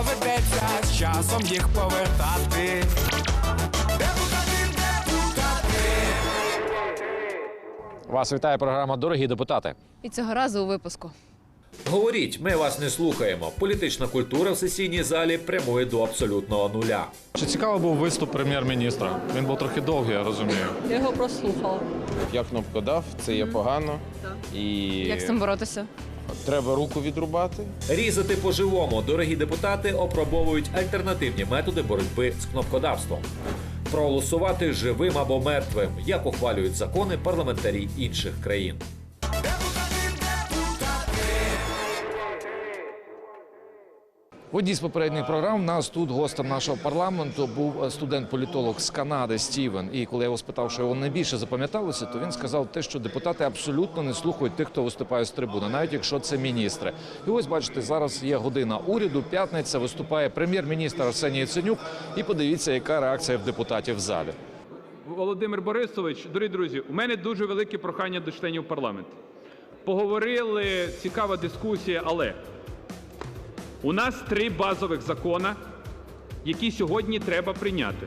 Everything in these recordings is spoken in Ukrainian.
доведеться з часом їх повертати. Депутати, депутати. Вас вітає програма Дорогі депутати. І цього разу у випуску. Говоріть, ми вас не слухаємо. Політична культура в сесійній залі прямує до абсолютного нуля. Чи цікавий був виступ прем'єр-міністра? Він був трохи довгий, я розумію. Я його прослухала. Я кнопку дав, це є погано. І Як з цим боротися? Треба руку відрубати. Різати по-живому дорогі депутати опробовують альтернативні методи боротьби з кнопкодавством. Проголосувати живим або мертвим, як ухвалюють закони парламентарі інших країн. В одній з попередніх програм нас тут гостем нашого парламенту був е, студент-політолог з Канади Стівен. І коли я його спитав, що його найбільше запам'яталося, то він сказав те, що депутати абсолютно не слухають тих, хто виступає з трибуни, навіть якщо це міністри. І ось бачите, зараз є година уряду. П'ятниця виступає прем'єр-міністр Арсеній Яценюк. І подивіться, яка реакція в депутатів в залі. Володимир Борисович, дорогі друзі, у мене дуже велике прохання до членів парламенту. Поговорили, цікава дискусія, але у нас три базових закона, які сьогодні треба прийняти.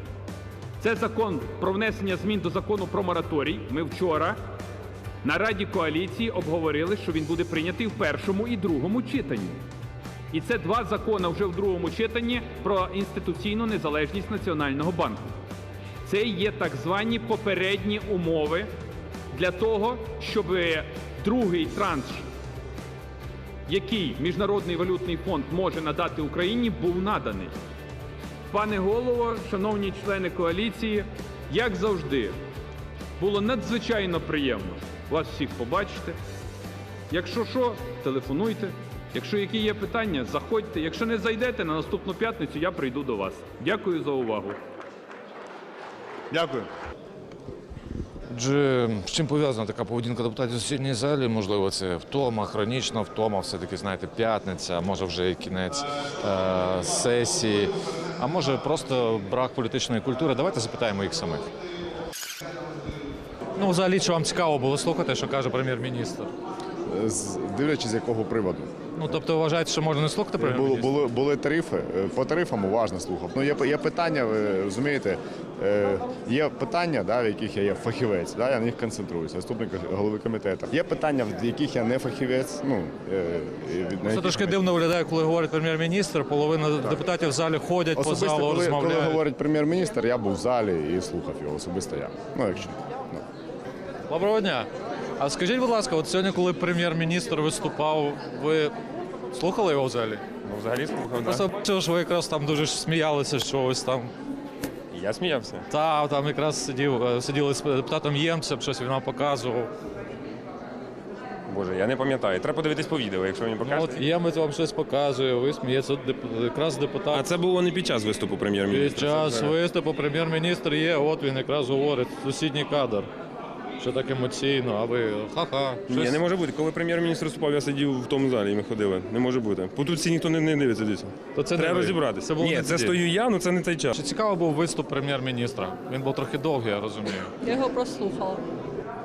Це закон про внесення змін до закону про мораторій. Ми вчора на Раді коаліції обговорили, що він буде прийнятий в першому і другому читанні. І це два закони вже в другому читанні про інституційну незалежність Національного банку. Це є так звані попередні умови для того, щоб другий транш, який Міжнародний валютний фонд може надати Україні, був наданий. Пане голово, шановні члени коаліції, як завжди, було надзвичайно приємно вас всіх побачити. Якщо що, телефонуйте. Якщо які є питання, заходьте. Якщо не зайдете на наступну п'ятницю, я прийду до вас. Дякую за увагу. Дякую. Отже, з чим пов'язана така поведінка депутатів у сесійній залі? Можливо, це втома, хронічна втома, все-таки, знаєте, п'ятниця, може вже і кінець е- сесії, а може просто брак політичної культури. Давайте запитаємо їх самих. Ну, взагалі, що вам цікаво було слухати, що каже прем'єр-міністр? Дивлячись з якого приводу. Ну, тобто, вважаєте, що можна не слухати Було, прем'єр-міністра? були, були тарифи. По тарифам уважно слухав. Ну, є, є питання, ви розумієте, е, є питання, да, в яких я є фахівець, да, я на них концентруюся, заступник голови комітету. Є питання, в яких я не фахівець. Ну, е, Це яких трошки дивно виглядає, коли говорить прем'єр-міністр. Половина депутатів в залі ходять по залу, коли, коли говорить прем'єр-міністр, я був в залі і слухав його. Особисто я. Ну, якщо. Ну. Доброго дня. А скажіть, будь ласка, от сьогодні, коли прем'єр-міністр виступав, ви слухали його в залі? Ну, взагалі слухав, Просто бачив, що ви якраз там дуже ж сміялися, що ось там. Я сміявся. Та там якраз сидів, е, сиділи з депутатом Ємцем, щось він нам показував. Боже, я не пам'ятаю. Треба подивитись по відео, якщо мені Ну, покажете. от Ємець вам щось показує, ви смієтеся, от деп- якраз депутат. А це було не під час виступу прем'єр-міністра. Під час виступу прем'єр-міністр є, от він якраз говорить, сусідній кадр. Що так емоційно, а ви ха-ха. Ні, щось- не може бути. Коли прем'єр-міністр виступав, я сидів в тому залі і ми ходили. Не може бути. Бо тут всі ніхто не, не дивиться дивіться. То це не Треба ви. розібратися. Це було Ні, не це стою я, ну це не той час. Чи цікавий був виступ прем'єр-міністра? Він був трохи довгий, я розумію. Я його прослухала.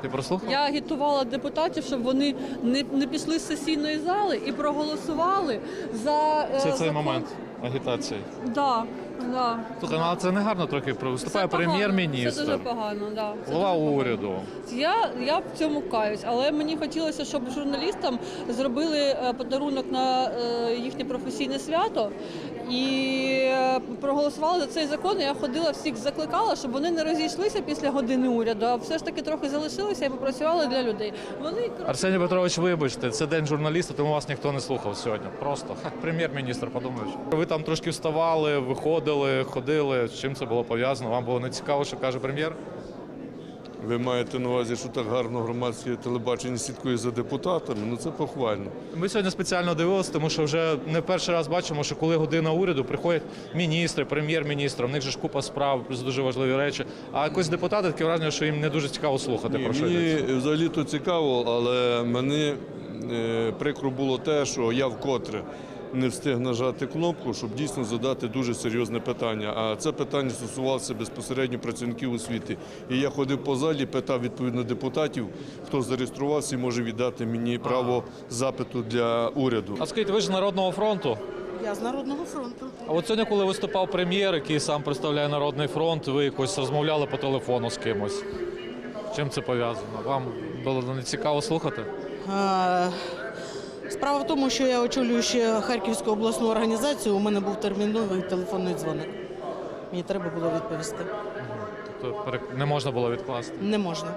Ти прослухав? Я агітувала депутатів, щоб вони не, не пішли з сесійної зали і проголосували за е, Це цей закон. момент агітації. Да, да. Слухай, ну але це не гарно трохи виступає Це погано. Це прем'єр-міністр, дуже погано, да. Це голова дуже погано. уряду. Я, я в цьому каюсь, але мені хотілося, щоб журналістам зробили е, подарунок на е, їхнє професійне свято і е, проголосували за цей закон. Я ходила всіх закликала, щоб вони не розійшлися після години уряду, а все ж таки трохи залишилися і попрацювали для людей. Вони Арсеній Петрович, вибачте, це день журналіста, тому вас ніхто не слухав сьогодні. Просто прем'єр-міністр, подумаєш. Ви там трошки вставали, виходили, ходили. З чим це було пов'язано? Вам було не цікаво, що каже прем'єр? Ви маєте на увазі, що так гарно громадське телебачення слідкує за депутатами? Ну це похвально. Ми сьогодні спеціально дивилися, тому що вже не перший раз бачимо, що коли година уряду приходять міністри, прем'єр-міністр, в них же ж купа справ, плюс дуже важливі речі. А якось депутати таке враження, що їм не дуже цікаво слухати Ні, про що мені йдеться. взагалі то цікаво, але мені е, прикро було те, що я вкотре не встиг нажати кнопку, щоб дійсно задати дуже серйозне питання. А це питання стосувалося безпосередньо працівників освіти. І я ходив по залі, питав відповідно депутатів, хто зареєструвався і може віддати мені право запиту для уряду. А скажіть, ви ж з Народного фронту. Я з Народного фронту. А от сьогодні, коли виступав прем'єр, який сам представляє Народний фронт, ви якось розмовляли по телефону з кимось. Чим це пов'язано? Вам було не цікаво слухати? Справа в тому, що я очолюю ще Харківську обласну організацію. У мене був терміновий телефонний дзвоник. Мені треба було відповісти. Тобто не можна було відкласти. Не можна.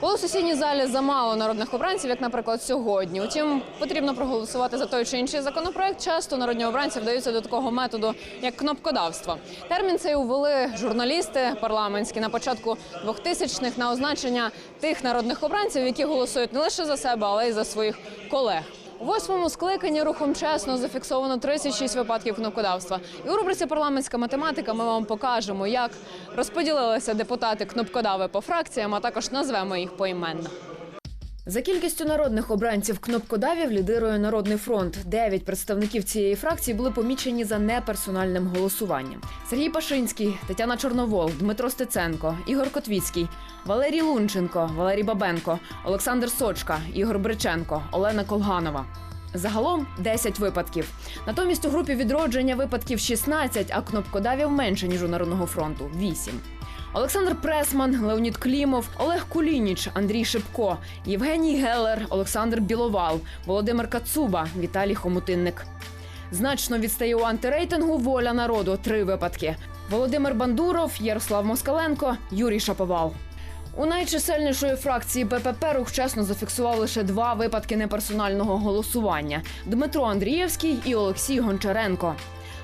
Коли у сесійній залі замало народних обранців, як, наприклад, сьогодні. Утім, потрібно проголосувати за той чи інший законопроект. Часто народні обранці вдаються до такого методу, як кнопкодавство. Термін цей увели журналісти парламентські на початку 2000-х на означення тих народних обранців, які голосують не лише за себе, але й за своїх колег. Восьмому скликанні рухом чесно зафіксовано 36 випадків кнопкодавства. І у рубриці парламентська математика ми вам покажемо, як розподілилися депутати кнопкодави по фракціям, а також назвемо їх поіменно. За кількістю народних обранців кнопкодавів лідирує Народний фронт. Дев'ять представників цієї фракції були помічені за неперсональним голосуванням: Сергій Пашинський, Тетяна Чорновол, Дмитро Стеценко, Ігор Котвіцький, Валерій Лунченко, Валерій Бабенко, Олександр Сочка, Ігор Бриченко, Олена Колганова. Загалом 10 випадків. Натомість у групі відродження випадків 16, а кнопкодавів менше ніж у Народного фронту 8. Олександр Пресман, Леонід Клімов, Олег Кулініч, Андрій Шипко, Євгеній Гелер, Олександр Біловал, Володимир Кацуба, Віталій Хомутинник. Значно відстає у антирейтингу воля народу. Три випадки: Володимир Бандуров, Ярослав Москаленко, Юрій Шаповал. У найчисельнішої фракції БПП рух чесно зафіксував лише два випадки неперсонального голосування: Дмитро Андрієвський і Олексій Гончаренко.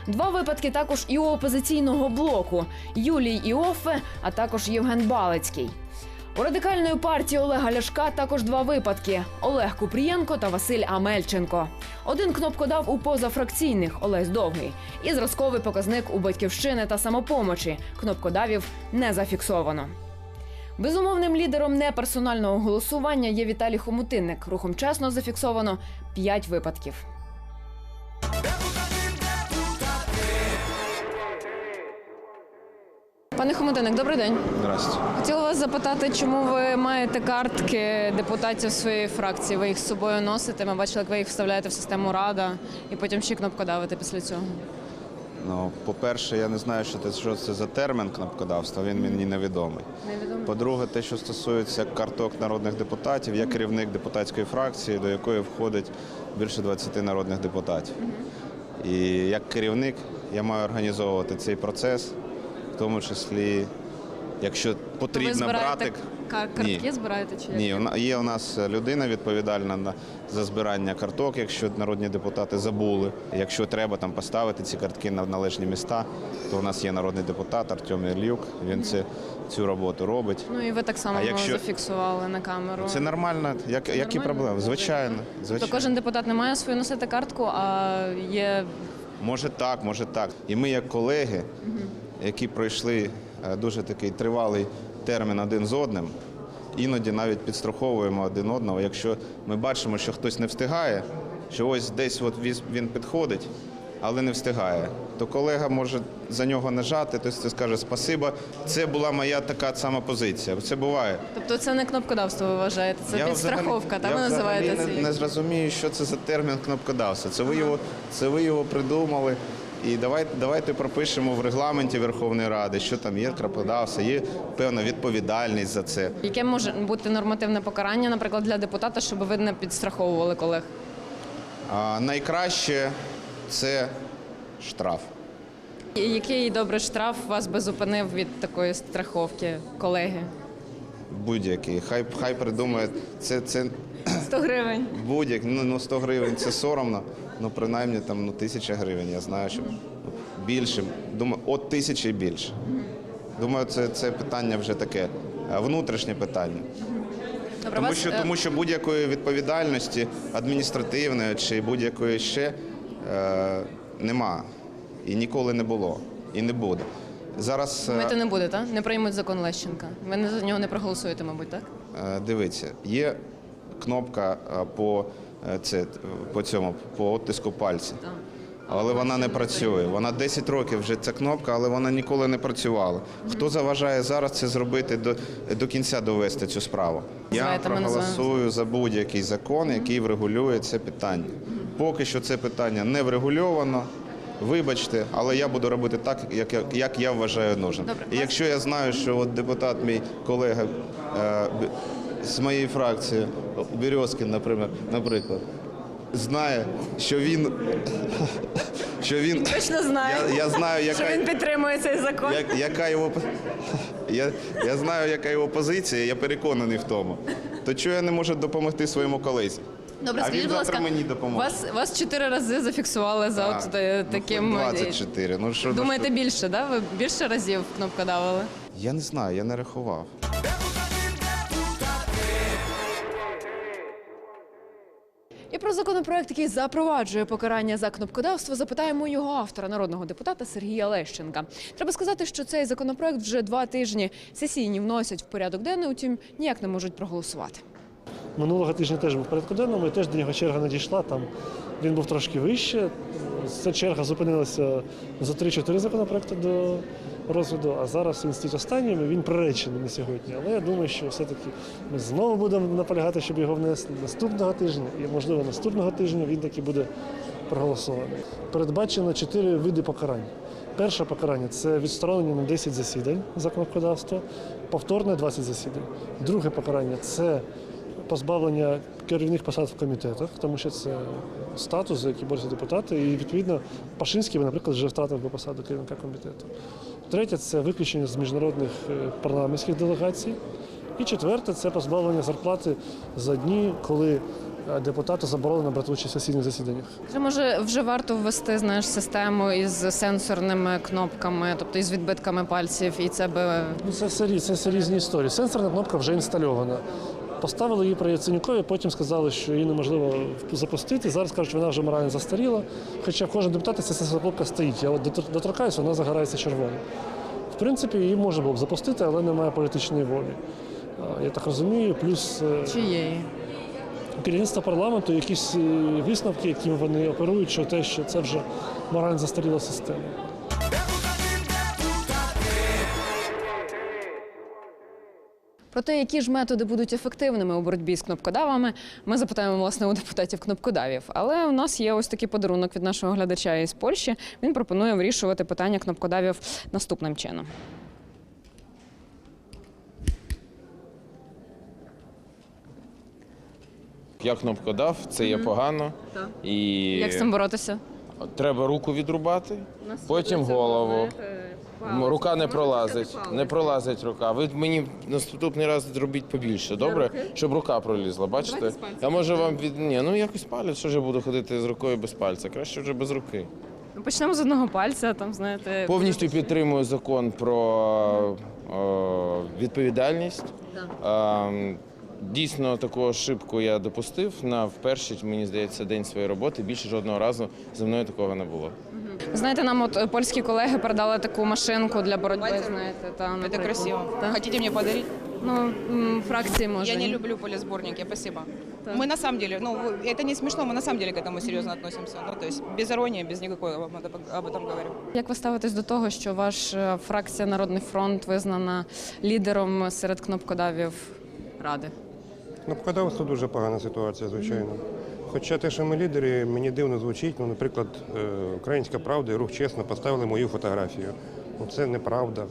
Два випадки також і у опозиційного блоку Юлій Іоффе, а також Євген Балицький. У радикальної партії Олега Ляшка також два випадки: Олег Купрієнко та Василь Амельченко. Один кнопкодав у позафракційних Олесь Довгий і зразковий показник у батьківщини та самопомочі. Кнопкодавів не зафіксовано. Безумовним лідером неперсонального голосування є Віталій Хомутинник. Рухом чесно зафіксовано 5 випадків. Пане Хомутинник, добрий день. Здрасте. Хотіла вас запитати, чому ви маєте картки депутатів своєї фракції? Ви їх з собою носите? Ми бачили, як ви їх вставляєте в систему Рада і потім ще кнопкодавите після цього. Ну, по-перше, я не знаю, що це, що це за термін кнопкодавства, він мені невідомий. Невідомо. По-друге, те, що стосується карток народних депутатів, я керівник депутатської фракції, до якої входить більше 20 народних депутатів. І як керівник я маю організовувати цей процес, в тому числі, якщо потрібно брати. ка- картки, збираєте чи як? Ні, є у нас людина відповідальна за збирання карток, якщо народні депутати забули. Якщо треба там поставити ці картки на належні міста, то у нас є народний депутат Артем Ілюк. Він це, цю роботу робить. Ну і ви так само якщо- зафіксували на камеру. Це нормально. Як, які Нормально? проблеми? Звичайно, звичайно. То кожен депутат не має свою носити картку, а є Може так, може так. І ми, як колеги, які пройшли е, дуже такий тривалий термін один з одним, іноді навіть підстраховуємо один одного. Якщо ми бачимо, що хтось не встигає, що ось десь от він підходить, але не встигає, то колега може за нього нажати, тобто це скаже спасибо. Це була моя така сама позиція. Це буває. Тобто це не кнопкодавство, ви вважаєте? Це Я підстраховка, взагалі- та ви називаєте це. не, не зрозумію, що це за термін кнопкодавства. Це ви його, це ви його придумали. І давайте, давайте пропишемо в регламенті Верховної Ради, що там є кнопкодавство, є певна відповідальність за це. Яке може бути нормативне покарання, наприклад, для депутата, щоб ви не підстраховували колег? А найкраще це штраф. І Який добре штраф вас би зупинив від такої страховки, колеги? Будь-який. Хай хай придумає це, це 100 гривень. будь-як. Ну, ну 100 гривень це соромно. Ну принаймні там ну тисяча гривень. Я знаю, що більше. Думаю, от тисячі і більше. Думаю, це, це питання вже таке е, внутрішнє питання. Добре, Тому що, е, тому що будь-якої відповідальності адміністративної чи будь-якої ще е, нема. І ніколи не було. І не буде. Зараз е, Думаєте, не буде, так? Не приймуть закон Лещенка. Ви за нього не проголосуєте, мабуть, так? е, дивіться, є кнопка по, це, по цьому, по оттиску пальця. але вона не працює. Вона 10 років вже ця кнопка, але вона ніколи не працювала. Хто заважає зараз це зробити до, до кінця довести цю справу? Я проголосую за будь-який закон, який врегулює це питання. Поки що це питання не врегульовано. Вибачте, але я буду робити так, як, я- як я вважаю нужним. І якщо я знаю, що от депутат, мій колега е, з моєї фракції, Березкін, наприклад, наприклад, знає, що він, що він Точно знаю. Я, я знаю, яка, що він підтримує цей закон. як, яка його я, я знаю, яка його позиція, я переконаний в тому. То чого я не можу допомогти своєму колезі? Добре, а скажіть, він будь ласка, мені допоможе. вас, вас чотири рази зафіксували за А, от е, таким. ну, е, 24. Ну, що, ну, Думаєте, більше, да? Ви більше разів кнопкодавили? Я не знаю, я не рахував. Законопроект, який запроваджує покарання за кнопкодавство, запитаємо його автора, народного депутата Сергія Лещенка. Треба сказати, що цей законопроект вже два тижні сесійні вносять в порядок денний, утім ніяк не можуть проголосувати. Минулого тижня теж був порядку денному, і теж до нього черга надійшла. Там він був трошки вище. Ця черга зупинилася за 3-4 законопроекти до розгляду, а зараз він стоїть останнім, і він приречений на сьогодні. Але я думаю, що все-таки ми знову будемо наполягати, щоб його внесли наступного тижня, і можливо наступного тижня він таки буде проголосований. Передбачено чотири види покарань. Перше покарання це відсторонення на 10 засідань за кнопкодавство, повторне 20 засідань. Друге покарання це позбавлення керівних посад в комітетах, тому що це статус, за який борються депутати, і відповідно Пашинський, наприклад, вже втратив би посаду керівника комітету. Третє це виключення з міжнародних е, парламентських делегацій. І четверте це позбавлення зарплати за дні, коли е, депутату заборонено брати участь в сесійних засіданнях. Вже може вже варто ввести знаєш систему із сенсорними кнопками, тобто із відбитками пальців, і це би Ну, це, все, рі- це різні історії. Сенсорна кнопка вже інстальована. Поставили її при Яценюкові, потім сказали, що її неможливо запустити. Зараз кажуть, що вона вже морально застаріла. Хоча в кожен депутат ця сенсорна стоїть. Я от доторкаюся, вона загорається червоним. В принципі, її можна було б запустити, але немає політичної волі. Я так розумію, плюс е, чиєї. керівництво парламенту, якісь е, висновки, якими вони оперують, що те, що це вже морально застаріла система. Про те, які ж методи будуть ефективними у боротьбі з кнопкодавами, ми запитаємо власне у депутатів кнопкодавів. Але у нас є ось такий подарунок від нашого глядача із Польщі. Він пропонує вирішувати питання кнопкодавів наступним чином. Я кнопкодав, це є погано. І Як з цим боротися? треба руку відрубати, потім голову. М, Рука не пролазить, не пролазить рука. Ви мені наступний раз зробіть побільше, добре? Щоб рука пролізла, бачите? Я можу вам від. Ні, ну якось палець, що ж я буду ходити з рукою без пальця. Краще вже без руки. Ну, Почнемо з одного пальця, там знаєте. Повністю підтримую закон про е, відповідальність. Е, Дійсно, таку ошибку я допустив на в перший, мені здається, день своєї роботи. Більше жодного разу зі мною такого не було. Знаєте, нам от е, польські колеги передали таку машинку для боротьби. Знаєте, та Это наприклад. красиво. Та. Хотите мне подарить? Ну, м, фракції може. Я не ні? люблю полисборники, спасибо. Мы на самом деле, ну, вы- это не смешно, мы на самом деле к этому серьезно относимся. Ну, то есть без иронии, без никакой об этом- об этом говорю. Як ви ставитесь до того, що ваша фракція Народний фронт визнана лідером серед кнопкодавів ради? Кнопкодавство дуже погана ситуація, звичайно. Хоча те, що ми лідери, мені дивно звучить. Ну, наприклад, е, Українська правда і рух чесно поставили мою фотографію. Ну, це неправда.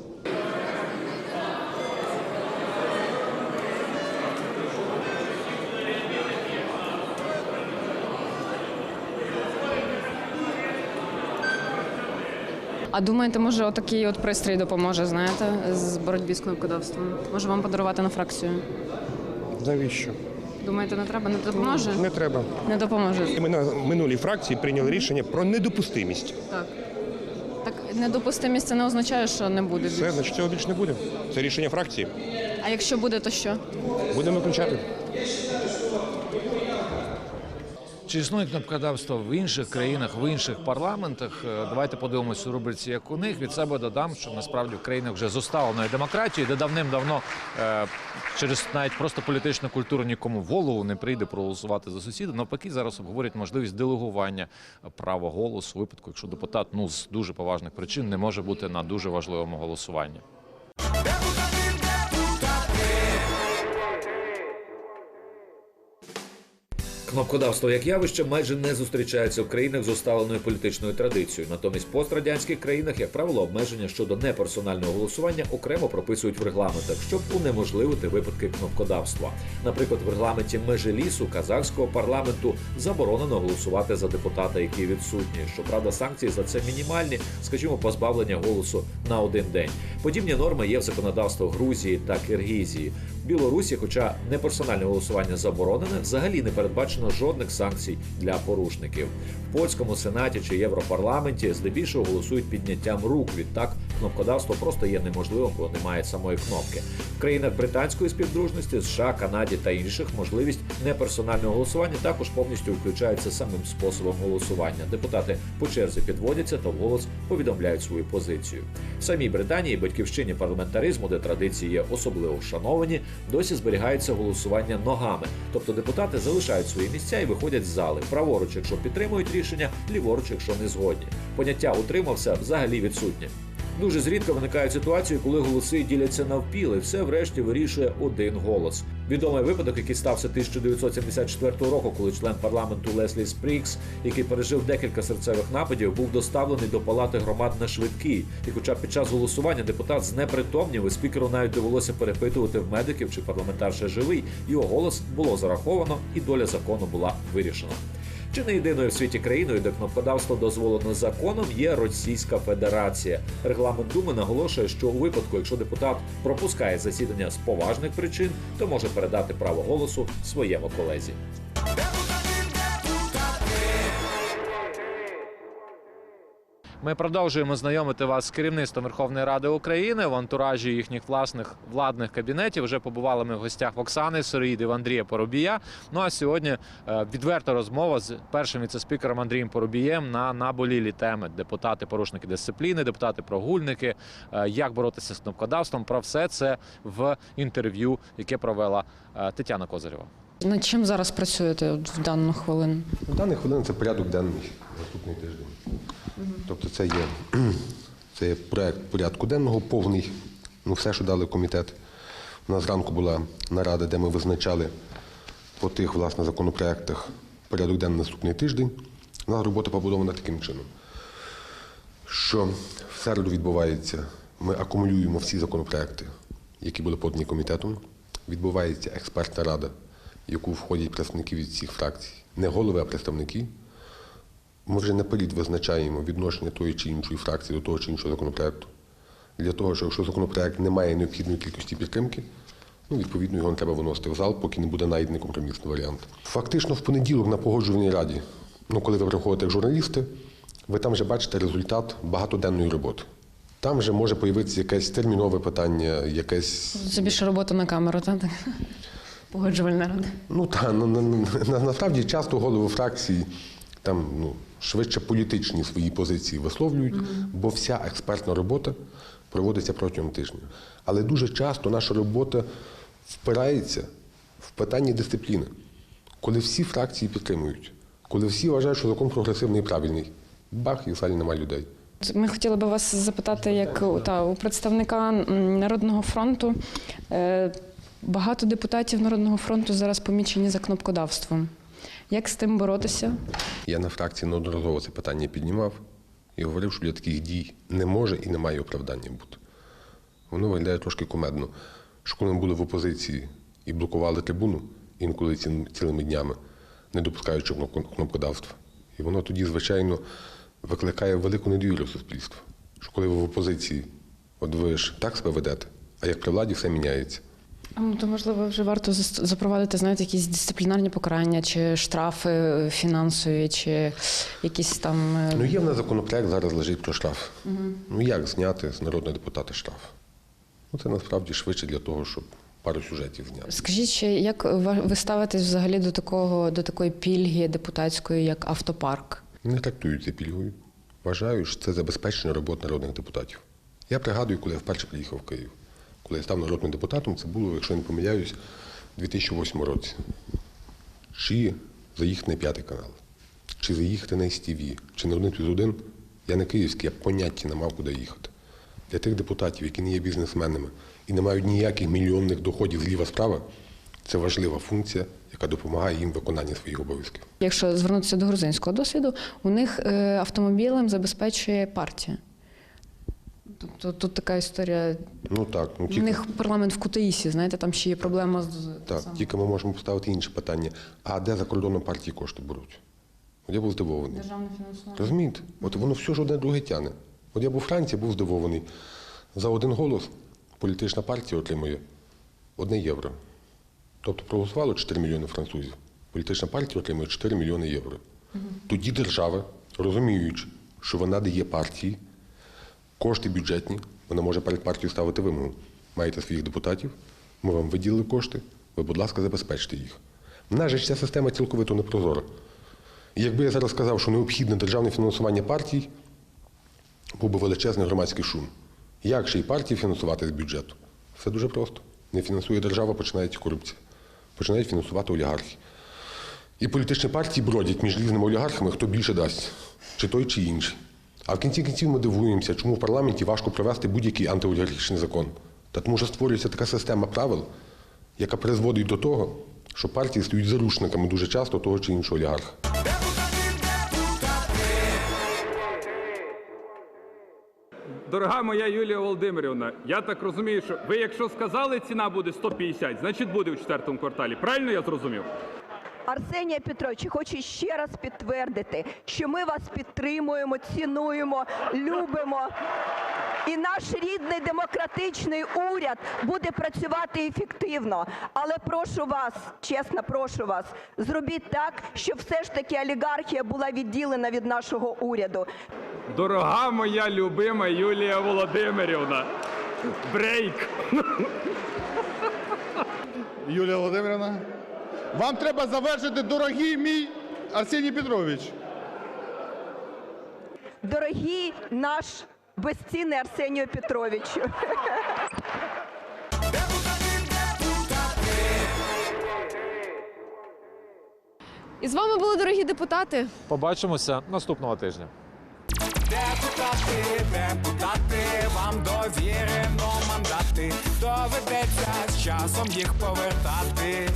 А думаєте, може, отакий от пристрій допоможе, знаєте, з боротьбі з кнопкодавством? Може вам подарувати на фракцію? Навіщо? Думаєте, не треба? Не допоможе? Не треба. Не допоможе. І Ми на минулій фракції прийняли рішення про недопустимість. Так. Так недопустимість це не означає, що не буде. Все, більше. значить, цього більше не буде. Це рішення фракції. А якщо буде, то що? Будемо виключати. Чи існує кнопкодавство в інших країнах, в інших парламентах? Е, Давайте подивимося у рубриці, як у них. Від себе додам, що насправді в країнах вже з усталеною демократією, де давним-давно е, через навіть просто політичну культуру нікому в голову не прийде проголосувати за сусіда. Навпаки, зараз обговорюють можливість делегування права голосу випадку, якщо депутат ну з дуже поважних причин не може бути на дуже важливому голосуванні. Кнопкодавство як явище майже не зустрічається в країнах з усталеною політичною традицією. Натомість в пострадянських країнах, як правило, обмеження щодо неперсонального голосування окремо прописують в регламентах, щоб унеможливити випадки кнопкодавства. Наприклад, в регламенті Межелісу казахського парламенту заборонено голосувати за депутата, який відсутній. Щоправда, санкції за це мінімальні, скажімо, позбавлення голосу на один день. Подібні норми є в законодавстві Грузії та Киргізії. Білорусі, хоча неперсональне голосування заборонене, взагалі не передбачено жодних санкцій для порушників. В польському сенаті чи європарламенті здебільшого голосують підняттям рук. Відтак кнопкодавство просто є неможливим, бо немає самої кнопки. В країнах британської співдружності, США, Канаді та інших можливість неперсонального голосування також повністю включається самим способом голосування. Депутати по черзі підводяться та вголос повідомляють свою позицію. В самій Британії, батьківщині парламентаризму, де традиції є особливо вшановані, досі зберігається голосування ногами, тобто депутати залишають свої місця і виходять з зали праворуч, якщо підтримують рішення, ліворуч, якщо не згодні. Поняття утримався взагалі відсутнє. Дуже зрідко виникають ситуації, коли голоси діляться навпіл, і все врешті вирішує один голос. Відомий випадок, який стався 1974 року, коли член парламенту Леслі Спрікс, який пережив декілька серцевих нападів, був доставлений до палати громад на швидкій. І хоча під час голосування депутат знепритомнів, і спікеру навіть довелося перепитувати в медиків, чи парламентар ще живий, його голос було зараховано, і доля закону була вирішена. Чи не єдиною в світі країною, де кнопкодавство дозволено законом, є Російська Федерація. Регламент Думи наголошує, що у випадку, якщо депутат пропускає засідання з поважних причин, то може передати право голосу своєму колезі. Ми продовжуємо знайомити вас з керівництвом Верховної Ради України в антуражі їхніх власних владних кабінетів. Вже побували ми в гостях в Оксани Сироїди, в Андрія Поробія. Ну а сьогодні е, відверта розмова з першим віцеспікером Андрієм Поробієм на наболілі теми: депутати, порушники дисципліни, депутати, прогульники, е, як боротися з кнопкодавством. Про все це в інтерв'ю, яке провела е, Тетяна Козирєва. Над чим зараз працюєте в дану хвилину? В даний хвилин це порядок денний наступний тиждень. Тобто це є, це є проект порядку денного повний, ну все, що дали комітет. У нас зранку була нарада, де ми визначали по тих власне законопроектах порядок денний наступний тиждень. У нас робота побудована таким чином, що в середу відбувається, ми акумулюємо всі законопроекти, які були подані комітетом. Відбувається експертна рада, в яку входять представники від всіх фракцій, не голови, а представники. Ми вже наперед визначаємо відношення тої чи іншої фракції до того чи іншого законопроекту. Для того, що якщо законопроект не має необхідної кількості підтримки, ну, відповідно, його не треба виносити в зал, поки не буде знайдений компромісний варіант. Фактично, в понеділок на погоджувальній раді, ну, коли ви приходите як журналісти, ви там вже бачите результат багатоденної роботи. Там вже може появитися якесь термінове питання, якесь Це більше робота на камеру, так? Погоджувальна рада. Ну та на, на, на, насправді часто голови фракції там ну, швидше політичні свої позиції висловлюють, бо вся експертна робота проводиться протягом тижня. Але дуже часто наша робота впирається в питання дисципліни, коли всі фракції підтримують, коли всі вважають, що закон прогресивний і правильний. Бах, і в залі немає людей. Ми хотіли би вас запитати, як та, у представника Народного фронту. Багато депутатів Народного фронту зараз помічені за кнопкодавством. Як з тим боротися? Я на фракції неодноразово це питання піднімав і говорив, що для таких дій не може і не має оправдання бути. Воно виглядає трошки кумедно, що коли ми були в опозиції і блокували трибуну, інколи цілими днями, не допускаючи кнопкодавства. І воно тоді, звичайно, викликає велику недовіру суспільства. Що коли ви в опозиції, от ви ж так себе ведете, а як при владі все міняється. Ну, То можливо вже варто запровадити, знаєте, якісь дисциплінарні покарання, чи штрафи е, фінансові, чи якісь там. е, Ну, є в нас законопроект, зараз лежить про штраф. Мгм. Ну як зняти з народного депутата штраф? Ну, це насправді швидше для того, щоб пару сюжетів зняти. Скажіть ще, як ви ставитесь взагалі до такого до такої пільги депутатської, як автопарк? Не трактують це пільгою. Вважаю, що це забезпечення роботи народних депутатів. Я пригадую, коли я вперше приїхав в Київ. Коли я став народним депутатом, це було, якщо я не помиляюсь, у 2008 році. Чи заїхати на п'ятий канал, чи заїхати на СТВ, чи на 1 плюс 1, я не київський, я поняття не мав, куди їхати. Для тих депутатів, які не є бізнесменами і не мають ніяких мільйонних доходів зліва-справа, це важлива функція, яка допомагає їм в виконанні своїх обов'язків. Якщо звернутися до грузинського досвіду, у них е, автомобілем забезпечує партія. Тобто тут така історія. Ну так, ну У них парламент в Кутаїсі, знаєте, там ще є проблема з так, тільки ми можемо поставити інше питання. А де за кордоном партії кошти беруть? От я був здивований. державним фінансуванням. Розумієте? От воно все ж одне друге тяне. От я був у Франції, був здивований. За один голос політична партія отримує одне євро. Тобто проголосувало 4 мільйони французів. Політична партія отримує 4 мільйони євро. Тоді держава, розуміючи, що вона дає партії кошти бюджетні, вона може перед партією ставити вимогу. Маєте своїх депутатів, ми вам виділили кошти, ви, будь ласка, забезпечте їх. В нас ця система цілковито непрозора. І якби я зараз сказав, що необхідне державне фінансування партій, був би величезний громадський шум. Як же і партії фінансувати з бюджету? Все дуже просто. Не фінансує держава, починається корупція. Починають фінансувати олігархи. І політичні партії бродять між різними олігархами, хто більше дасть, чи той, чи інший. А в кінці кінців ми дивуємося, чому в парламенті важко провести будь-який антиолігархічний закон. Та тому що створюється така система правил, яка призводить до того, що партії стають заручниками дуже часто того чи іншого олігарха. Дорога моя Юлія Володимирівна, я так розумію, що ви якщо сказали, ціна буде 150, значить буде у четвертому кварталі. Правильно я зрозумів? Арсенія Петрович, хочу ще раз підтвердити, що ми вас підтримуємо, цінуємо, любимо. І наш рідний демократичний уряд буде працювати ефективно. Але прошу вас, чесно прошу вас, зробіть так, щоб все ж таки олігархія була відділена від нашого уряду. Дорога моя любима Юлія Володимирівна. Брейк. Юлія Володимирівна, вам треба завершити, дорогий мій Арсеній Петрович. Дорогий наш безцінний Арсенію Петровичу. І з вами були дорогі депутати. Побачимося наступного тижня. Депутати, депутати, вам довірено мандати. Доведеться з часом їх повертати.